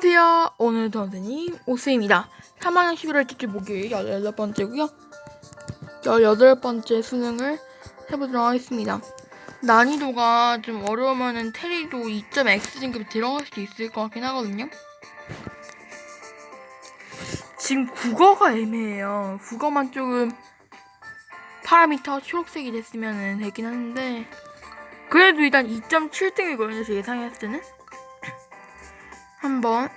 안녕하세요. 오늘 선생님 오스입니다. 3학년 11월 첫째 목요일 18번째고요. 18번째 수능을 해보도록 하겠습니다. 난이도가 좀 어려우면은 테리도 2.x 등급이 들어갈 수도 있을 것 같긴 하거든요. 지금 국어가 애매해요. 국어만 조금 파라미터 초록색이 됐으면 되긴 하는데 그래도 일단 2.7등이거든요. 제 예상했을 때는. 한번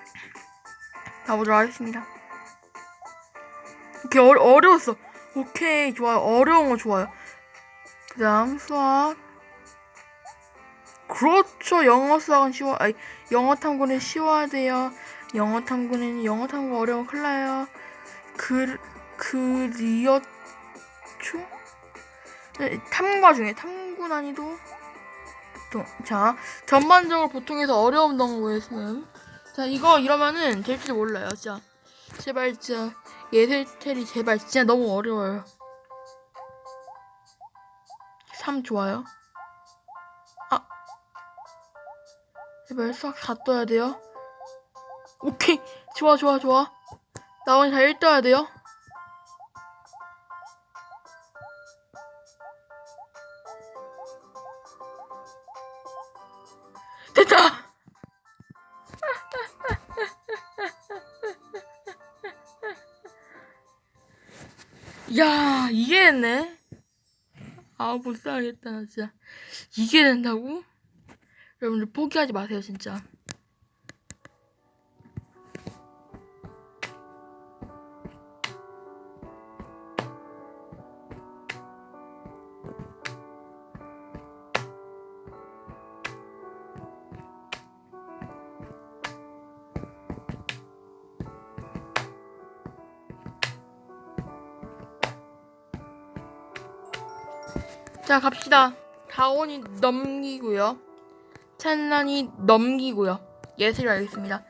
가보도록 하겠습니다. 이렇게 어, 어려웠어. 오케이, 좋아요. 어려운 거 좋아요. 그 다음, 수학. 그렇죠. 영어 수학은 쉬워, 아니, 영어 탐구는 쉬워야 돼요. 영어 탐구는, 영어 탐구 어려우면 큰일 나요. 그? 네, 탐과 중에 탐구 난이도? 또, 자, 전반적으로 보통에서 어려운 덩어리였으면 자 이거 이러면은 될지 몰라요 진짜. 제발 진짜 예술텔이 제발 진짜 너무 어려워요. 3 좋아요? 아. 제발 수학 다 떠야 돼요? 오케이. 좋아 좋아 좋아. 나머지 다 1 떠야 돼요? 됐다 야 이게 됐네? 아 불쌍하겠다 나 진짜. 이게 된다고? 여러분들 포기하지 마세요 진짜 자 갑시다. 다원이 넘기고요. 찬란이 넘기고요. 예슬이 알겠습니다.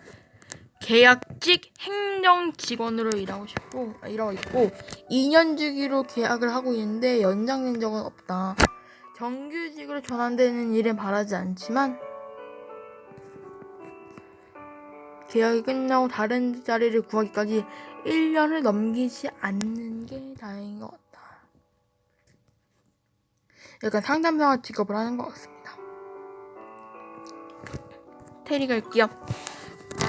계약직 행정 직원으로 일하고 싶고 아, 일하고 있고 2년 주기로 계약을 하고 있는데 연장된 적은 없다. 정규직으로 전환되는 일은 바라지 않지만 계약이 끝나고 다른 자리를 구하기까지 1년을 넘기지 않는 게 다행인 것 같다. 약간 상담사 직업을 하는 것 같습니다. 테리 갈게요.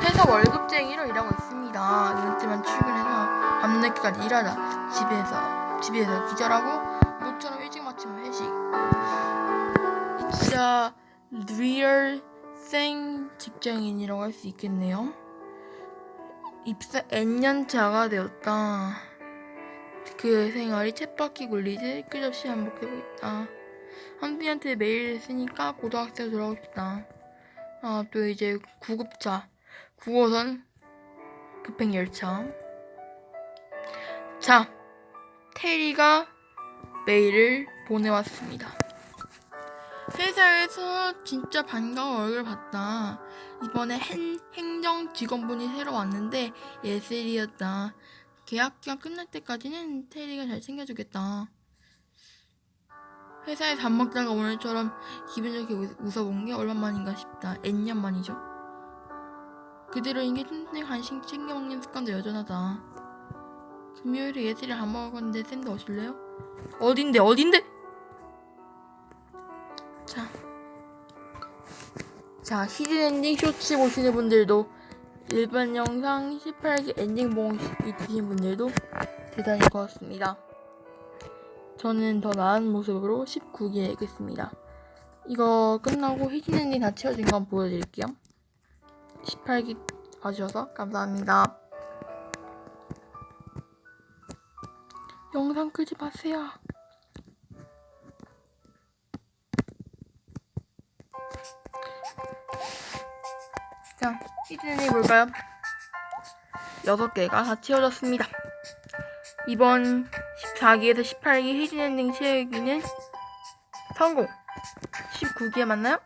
회사 월급쟁이로 일하고 있습니다. 이렇지만 출근해서 밤늦게까지 일하다 집에서 집에서 기절하고 모처럼 일찍 마치면 회식. 진짜 리얼 생 직장인이라고 할 수 있겠네요. 입사 N년 차가 되었다. 그 생활이 쳇바퀴 굴리듯 끝없이 반복되고 있다. 한빈한테 메일을 쓰니까 고등학생 돌아오고 싶다. 아, 또 이제 구급차, 9호선 급행열차. 자, 테리가 메일을 보내왔습니다. 회사에서 진짜 반가운 얼굴 봤다. 이번에 행, 행정 직원분이 새로 왔는데 예슬이었다. 계약 기간 끝날 때까지는 테리가 잘 챙겨주겠다. 회사에 밥 먹다가 오늘처럼 기분 좋게 웃- 웃어본 게 얼마만인가 싶다. N년 만이죠. 그대로 이게 튼튼 간식 챙겨 먹는 습관도 여전하다. 금요일에 예슬이 밥 건데 샌드 오실래요? 어딘데 어딘데? 자, 자 히든 엔딩 쇼츠 보시는 분들도 일반 영상 18기 엔딩 보고 있으신 분들도 대단히 고맙습니다. 저는 더 나은 모습으로 19기에 있겠습니다. 이거 끝나고 히든 엔딩 다 채워진 거 한번 보여드릴게요. 18기 봐주셔서 감사합니다. 영상 끄지 마세요. 자, 히든이 뭘까요? 6개가 다 채워졌습니다. 이번 14기에서 18기 히든 엔딩 채우기는 성공! 19기에 만나요?